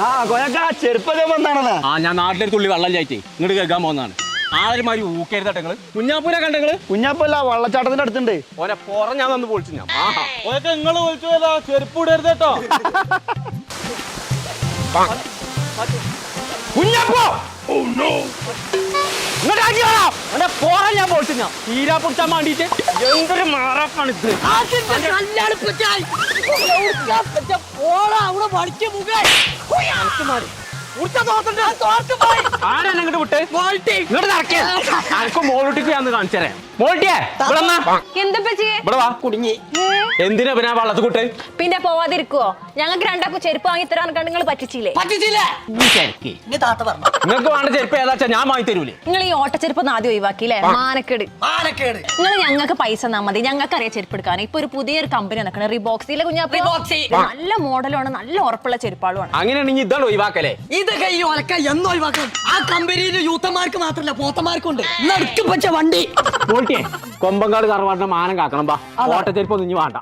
ആ കൊയക്ക ചെറുപ്പതേ വന്നാണല്ലോ ആ ഞാൻ നാട്ടിലെ തുള്ളി വെള്ളം ചായിട്ടേ ഇങ്ങോട്ട് കേൾക്കാൻ പോകുന്നതാണ്. ആരുമാതിരി ഊക്കരുതട്ടെ നിങ്ങൾ. കുഞ്ഞാപ്പൂനെ കണ്ടെങ്കിൽ കുഞ്ഞാപ്പല്ല വള്ളച്ചാട്ടത്തിന്റെ അടുത്തുണ്ട്. ഓനെ പുറം ഞാൻ വന്ന് പൊളിച്ചു ഞാൻ. ഓക്കെ നിങ്ങൾ വിളിച്ചതല്ല ചെരുപ്പ് ഇടരുത് കേട്ടോ. കുഞ്ഞാപ്പോ! ഇങ്ങോട്ടാക്കി വേണം അവന്റെ പുറം ഞാൻ ഞാൻ തീരാ പൊളിച്ചാൻ വേണ്ടിട്ട് എന്തൊരു മാറാപ്പാണ് ഇത് ആരാണ് ഇങ്ങോട്ട് വിട്ട്? ഇങ്ങോട്ട് നടക്കേ. അനക്കും മോളൂട്ടിക്ക് ഞാൻ കാണിച്ചു തരാം മോൾട്ടിയെ ഇവിടെ വാ. കുടുങ്ങി. എന്തിനാ പിന്നെ വള്ളത്ത് കൂട്ട് പിന്നെ പോവാതിരിക്കുവോ? ഞങ്ങൾക്ക് രണ്ടാക്കും ചെരുപ്പ് വാങ്ങി തരാൻ കണ്ട് നിങ്ങൾ പറ്റിച്ചില്ലേ? നിങ്ങൾക്ക് വേണ്ട ചെരുപ്പ് ഏതാച്ചാ ഞാൻ വാങ്ങി തരൂലേ. നിങ്ങൾ ഈ ഓട്ടച്ചെരുപ്പ് ഒന്ന് ആദ്യം ഒഴിവാക്കിയില്ലേ മാനക്കേട്. മാനക്കേട്. നിങ്ങൾ ഞങ്ങൾക്ക് പൈസ തന്നാ മതി. ഞങ്ങൾക്ക് അറിയാം ചെരുപ്പ് എടുക്കാൻ ഇപ്പൊ ഒരു പുതിയൊരു കമ്പനി നടക്കണ റിബോക്സിലെ കുഞ്ഞാപ്പ? നല്ല മോഡലാണ് നല്ല ഉറപ്പുള്ള ചെരുപ്പാളുമാണ്. അങ്ങനെയാണെങ്കിൽ ഇതാണ് ഒഴിവാക്കലേ ഇതൊക്കെ ഈ ഒലക്ക എന്ന് ഒഴിവാക്കണം. ആ കമ്പനിയിൽ യൂത്തന്മാർക്ക് മാത്രല്ല പോത്തന്മാർക്കുണ്ട്. നടുക്ക് പച്ച വണ്ടി കൊമ്പങ്കാട് കറവാട്ടിന്റെ മാനം കാക്കണം ബാ. ഓട്ടച്ചെരുപ്പ് ഒന്നും ഇനി വേണ്ട.